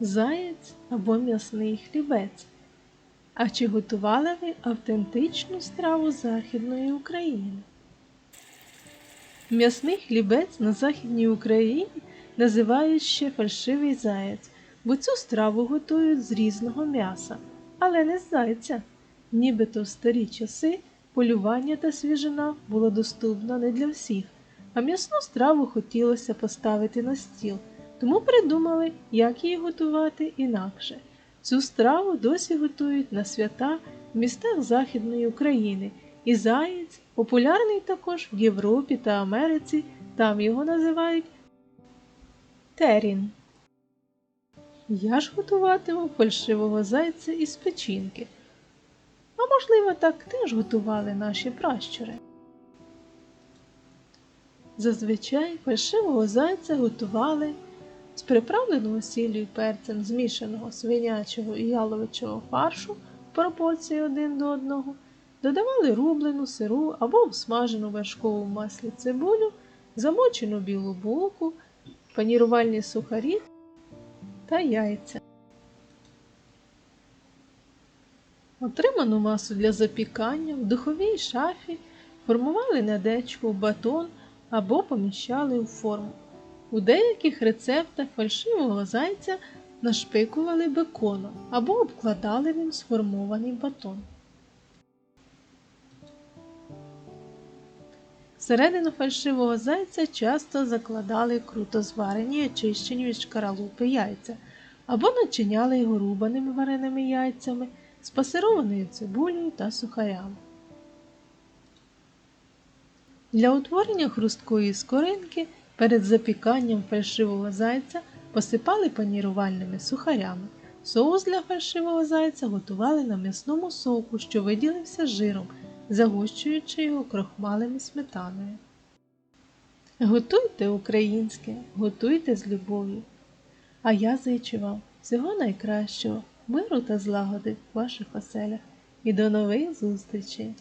заєць або м'ясний хлібець. А чи готували ви автентичну страву Західної України? М'ясний хлібець на Західній Україні називають ще фальшивий заєць, бо цю страву готують з різного м'яса, але не з зайця. Нібито в старі часи полювання та свіжина було доступно не для всіх, а м'ясну страву хотілося поставити на стіл, тому придумали, як її готувати інакше. Цю страву досі готують на свята в містах Західної України, і заєць популярний також в Європі та Америці, там його називають терін. Я ж готуватиму фальшивого зайця із печінки. А можливо, так теж готували наші пращури. Зазвичай фальшивого зайця готували з приправленого сіллю і перцем змішаного свинячого і яловичого фаршу в пропорції один до одного, додавали рублену, сиру або обсмажену вершкову маслі цибулю, замочену білу булку, панірувальні сухарі та яйця. Отриману масу для запікання в духовій шафі формували на дечку батон або поміщали у форму. У деяких рецептах фальшивого зайця нашпикували беконом або обкладали ним сформований батон. Всередину фальшивого зайця часто закладали круто зварені очищені від шкаралупи яйця або начиняли його рубаними вареними яйцями з пасированою цибулею та сухарями. Для утворення хрусткої скоринки перед запіканням фальшивого зайця посипали панірувальними сухарями. Соус для фальшивого зайця готували на м'ясному соку, що виділився жиром, загущуючи його крохмалем і сметаною. Готуйте українське, готуйте з любов'ю. А я зичу вам всього найкращого, миру та злагоди в ваших оселях і до нових зустрічей!